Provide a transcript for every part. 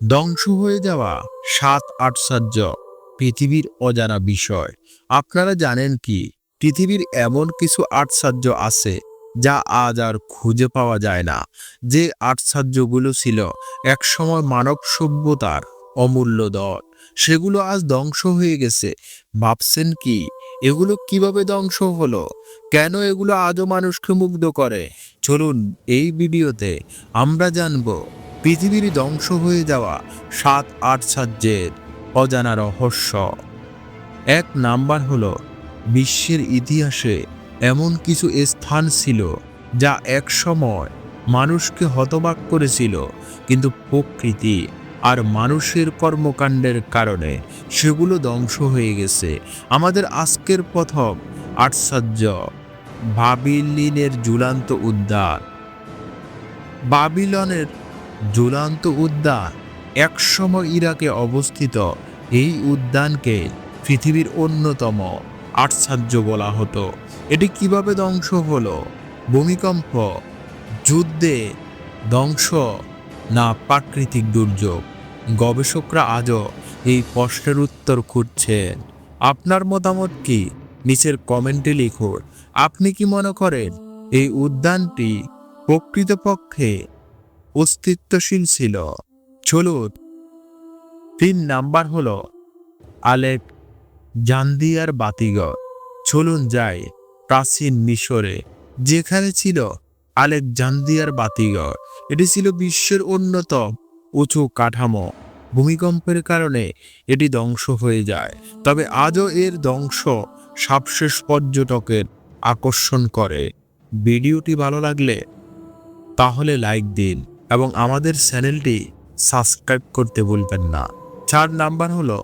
ধ্বংস হয়ে যাওয়া সাত আশ্চর্য পৃথিবীর অজানা বিষয়। আপনারা জানেন কি? পৃথিবীর এমন কিছু আশ্চর্য আছে যা আজ আর খুঁজে পাওয়া যায় না। যে আশ্চর্যগুলো ছিল একসময় মানব সভ্যতার অমূল্য দল, সেগুলো আজ ধ্বংস হয়ে গেছে। ভাবছেন কি? এগুলো কীভাবে ধ্বংস হলো? কেন এগুলো আজও মানুষকে মুগ্ধ করে? চলুন এই ভিডিওতে আমরা জানব পৃথিবীর ধ্বংস হয়ে যাওয়া সাত আশ্চর্যের অজানা রহস্য। এক নাম্বার হল, বিশ্বের ইতিহাসে এমন কিছু স্থান ছিল যা এক সময় মানুষকে হতবাক করেছিল, কিন্তু প্রকৃতি আর মানুষের কর্মকাণ্ডের কারণে সেগুলো ধ্বংস হয়ে গেছে। আমাদের আজকের প্রথম আশ্চর্য বাবিলিনের ঝুলান্ত উদ্যান। বাবিলনের ঝুলান্ত উদ্যান একসময় ইরাকে অবস্থিত। এই উদ্যানকে পৃথিবীর অন্যতম আশ্চর্য বলা হতো। এটি কীভাবে ধ্বংস হলো? ভূমিকম্প, যুদ্ধে ধ্বংস না প্রাকৃতিক দুর্যোগ? গবেষকরা আজও এই প্রশ্নের উত্তর খুঁজছেন। আপনার মতামত কি? নিচের কমেন্টে লিখুন। আপনি কি মনে করেন এই উদ্যানটি প্রকৃতপক্ষে অস্তিত্বশীল ছিল। চলুন। তিন নাম্বার হল আলেক জান্দিয়ার বাতিঘর। চলুন যাই প্রাচীন মিশরে, যেখানে ছিল আলেকজান্দিয়ার বাতিঘর। এটি ছিল বিশ্বের অন্যতম উঁচু কাঠামো। ভূমিকম্পের কারণে এটি ধ্বংস হয়ে যায়। তবে আজও এর ধ্বংস সবশেষ পর্যটকের আকর্ষণ করে। ভিডিওটি ভালো লাগলে তাহলে লাইক দিন। এবং আমাদের চ্যানেলটি সাবস্ক্রাইব করতে ভুলবেন না। চার নাম্বার হলো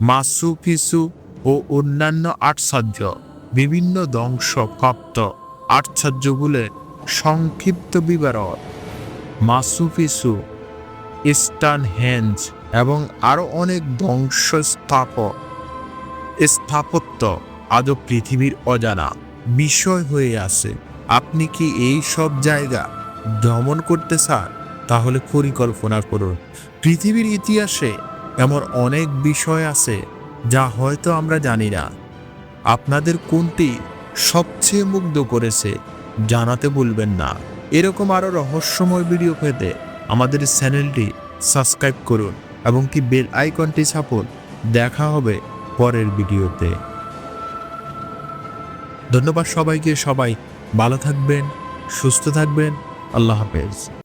মাসু পিসু ও অন্যান্য আশ্চর্য বিভিন্ন ধ্বংসপ্রাপ্ত আশ্চর্যগুলোর সংক্ষিপ্ত বিবরণ। মাসু পিসু ইস্টার্ন হ্যান্ড এবং আরও অনেক ধ্বংস স্থাপক স্থাপত্য আজও পৃথিবীর অজানা বিষয় হয়ে আছে। আপনি কি এই সব জায়গা ভ্রমণ করতে চান, তাহলে পরিকল্পনা করুন। পৃথিবীর ইতিহাসে এমন অনেক বিষয় আছে যা হয়তো আমরা জানি না। আপনাদের কোনটি সবচেয়ে মুগ্ধ করেছে জানাতে ভুলবেন না। এরকম আরও রহস্যময় ভিডিও পেতে আমাদের চ্যানেলটি সাবস্ক্রাইব করুন এবং কি বেল আইকনটি ছাপুন। দেখা হবে পরের ভিডিওতে। ধন্যবাদ সবাইকে, সবাই ভালো থাকবেন, সুস্থ থাকবেন। আল্লাহ হাফেজ।